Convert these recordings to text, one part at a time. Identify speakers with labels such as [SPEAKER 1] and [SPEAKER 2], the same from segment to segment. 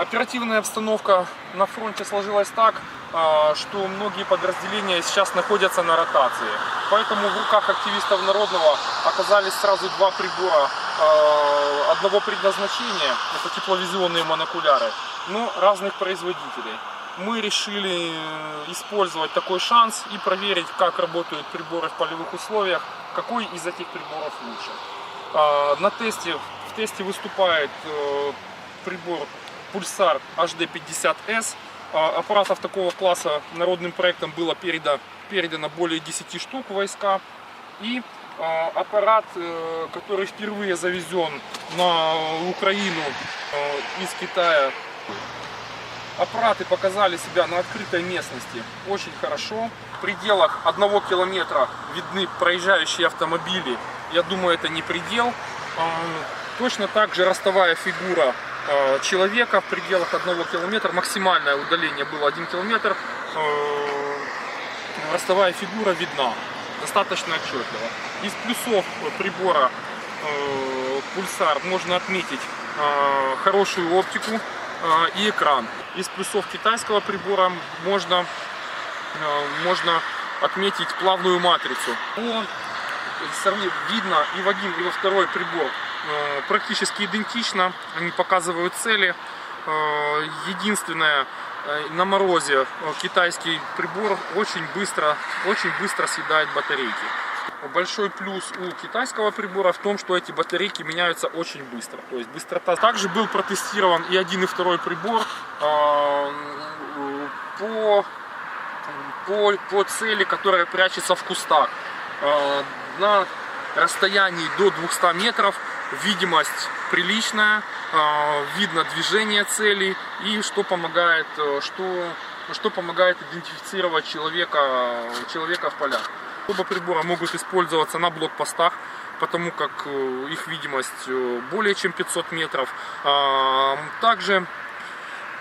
[SPEAKER 1] Оперативная обстановка на фронте сложилась так, а, что многие подразделения сейчас находятся на ротации. Поэтому в руках активистов Народного оказались сразу два прибора а, одного предназначения, это тепловизионные монокуляры, но разных производителей. Мы решили э, использовать такой шанс и проверить, как работают приборы в полевых условиях, какой из этих приборов лучше. А, На тесте, в тесте выступает э, прибор Pulsar HD50S. А, Аппаратов такого класса народным проектом было передано, передано более 10 штук войска. И а, аппарат, э, который впервые завезен на Украину э, из Китая. Аппараты показали себя на открытой местности очень хорошо. В пределах одного километра видны проезжающие автомобили. Я думаю, это не предел. А, Точно так же ростовая фигура человека в пределах одного километра. Максимальное удаление было 1 километр. Э, Ростовая фигура видна достаточно отчетливо. Из плюсов прибора э, пульсар можно отметить э, хорошую оптику э, и экран. Из плюсов китайского прибора можно, э, можно отметить плавную матрицу. Видно и в один, и во второй прибор э, практически идентично. Они показывают цели. Э, Единственное, э, на морозе э, китайский прибор очень быстро, очень быстро съедает батарейки. Большой плюс у китайского прибора в том, что эти батарейки меняются очень быстро. То есть быстрота. Также был протестирован и один, и второй прибор э, по, по, по цели, которая прячется в кустах. Э, На расстоянии до 200 метров видимость приличная, э, видно движение цели и что помогает, э, что, что помогает идентифицировать человека, человека в полях. Оба прибора могут использоваться на блокпостах, потому как э, их видимость э, более чем 500 метров. А, Также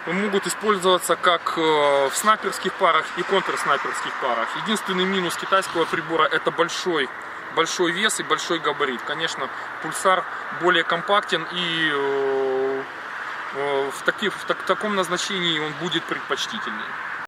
[SPEAKER 1] могут использоваться как в снайперских парах и контрснайперских парах. Единственный минус китайского прибора это большой большой вес и большой габарит. Конечно, пульсар более компактен и э, э, в, таки- в так- таком назначении он будет предпочтительнее.